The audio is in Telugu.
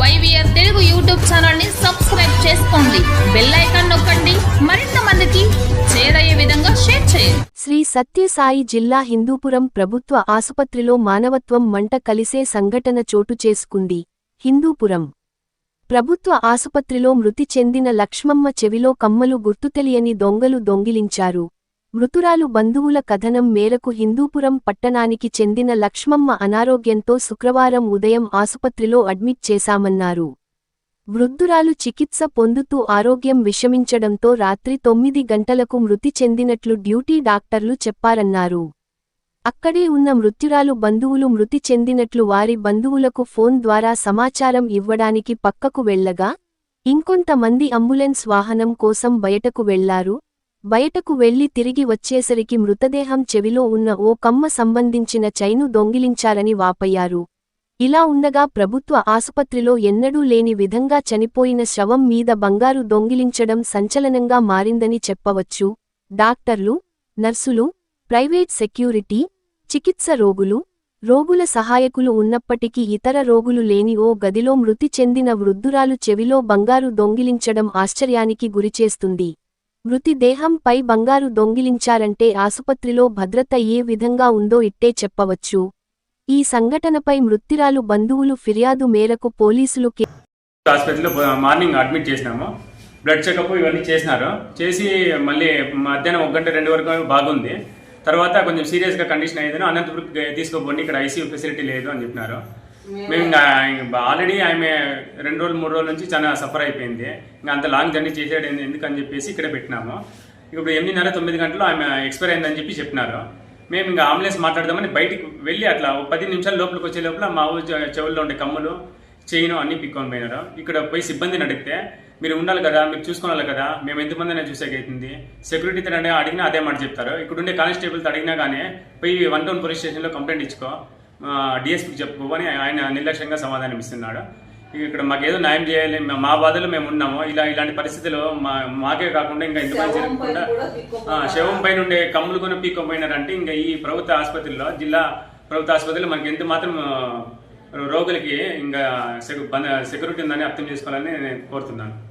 వైవిఆర్ తెలుగు యూట్యూబ్ ఛానల్ని సబ్స్క్రైబ్ చేసుకోండి. బెల్ ఐకాన్ నొక్కండి. మరింత మందికి చేరయ్యే విధంగా షేర్ చేయండి. శ్రీ సత్యసాయి జిల్లా హిందూపురం ప్రభుత్వ ఆసుపత్రిలో మానవత్వం మంట కలిసే సంఘటన చోటు చేసుకుంది. హిందూపురం. ప్రభుత్వ ఆసుపత్రిలో మృతి చెందిన లక్ష్మమ్మ చెవిలో కమ్మలు గుర్తుతెలియని దొంగలు దొంగిలించారు. మృతురాలు బంధువుల కథనం మేరకు హిందూపురం పట్టణానికి చెందిన లక్ష్మమ్మ అనారోగ్యంతో శుక్రవారం ఉదయం ఆసుపత్రిలో అడ్మిట్ చేశామన్నారు. వృద్ధురాలు చికిత్స పొందుతూ ఆరోగ్యం విషమించడంతో రాత్రి తొమ్మిది గంటలకు మృతి చెందినట్లు డ్యూటీ డాక్టర్లు చెప్పారన్నారు. అక్కడే ఉన్న మృత్యురాలు బంధువులు మృతి చెందినట్లు వారి బంధువులకు ఫోన్ ద్వారా సమాచారం ఇవ్వడానికి పక్కకు వెళ్ళగా ఇంకొంతమంది అంబులెన్స్ వాహనం కోసం బయటకు వెళ్ళారు. బయటకు వెళ్ళి తిరిగి వచ్చేసరికి మృతదేహం చెవిలో ఉన్న ఓ కమ్మ సంబంధించిన చైను దొంగిలించారని వాపయ్యారు. ఇలా ఉండగా ప్రభుత్వ ఆసుపత్రిలో ఎన్నడూ లేని విధంగా చనిపోయిన శవం మీద బంగారు దొంగిలించడం సంచలనంగా మారిందని చెప్పవచ్చు. డాక్టర్లు నర్సులు ప్రైవేట్ సెక్యూరిటీ చికిత్స రోగులు రోగుల సహాయకులు ఉన్నప్పటికీ ఇతర రోగులు లేని ఓ గదిలో మృతి చెందిన వృద్ధురాలు చెవిలో బంగారు దొంగిలించడం ఆశ్చర్యానికి గురిచేస్తుంది. మృతిదేహంపై బంగారు దొంగిలించారంటే ఆసుపత్రిలో భద్రత ఏ విధంగా ఉందో ఇట్టే చెప్పవచ్చు. ఈ సంఘటనపై మృత్యురాలు బంధువులు ఫిర్యాదు మేరకు పోలీసులు హాస్పిటల్లో మార్నింగ్ అడ్మిట్ చేసినాము. బ్లడ్ చెకప్ ఇవన్నీ చేసినారు. చేసి మళ్ళీ మధ్యాహ్నం ఒక గంట రెండు వరకు బాగుంది. తర్వాత కొంచెం సీరియస్గా కండిషన్ అయ్యేదని అనంతపురం తీసుకోపోండి ఇక్కడ ఐసీయూ ఫెసిలిటీ లేదు అని చెప్పినారు. మేము ఇంకా ఆల్రెడీ ఆమె రెండు రోజులు మూడు రోజుల నుంచి చాలా సఫర్ అయిపోయింది. ఇంకా అంత లాంగ్ జర్నీ చేసాడు ఎందుకని చెప్పేసి ఇక్కడ పెట్టినాము. ఇప్పుడు ఎనిమిదిన్నర తొమ్మిది గంటలు ఆమె ఎక్స్పైర్ అయిందని చెప్పి చెప్పినారు. మేము ఇంకా అంబులెన్స్ మాట్లాడదామని బయటికి వెళ్ళి అట్లా ఒక పది నిమిషాల లోపలికి వచ్చే లోపల మా ఊరు చెవుల్లో ఉండే కమ్ములు చైన్ అన్ని పిక్కొని పోయినారు. ఇక్కడ పోయి సిబ్బందిని అడిగితే మీరు ఉండాలి కదా మీరు చూసుకోవాలి కదా మేము ఎంతమంది అయినా చూసేకి అవుతుంది సెక్యూరిటీతో అంటే అడిగినా అదే మాట చెప్తారు. ఇక్కడ ఉండే కానిస్టేబుల్తో అడిగినా కానీ పోయి వన్ టౌన్ పోలీస్ స్టేషన్లో కంప్లైంట్ ఇచ్చుకో. డిఎస్పీకి చెప్పుకో అని ఆయన నిర్లక్ష్యంగా సమాధానం ఇస్తున్నాడు. ఇక్కడ మాకు ఏదో న్యాయం చేయాలి. మా- బాధలో మేము ఉన్నాము. ఇలా ఇలాంటి పరిస్థితుల్లో మా మాకే కాకుండా ఇంకా ఎంతమంది జరగకుండా శవం పైన ఉండే కమ్ములు కొని పీక్కపోయినారంటే ఇంకా ఈ ప్రభుత్వ ఆసుపత్రిలో జిల్లా ప్రభుత్వ ఆసుపత్రిలో మనకి ఎంత మాత్రం రోగులకి ఇంకా సెక్యూరిటీ ఉందని అర్థం చేసుకోవాలని నేను కోరుతున్నాను.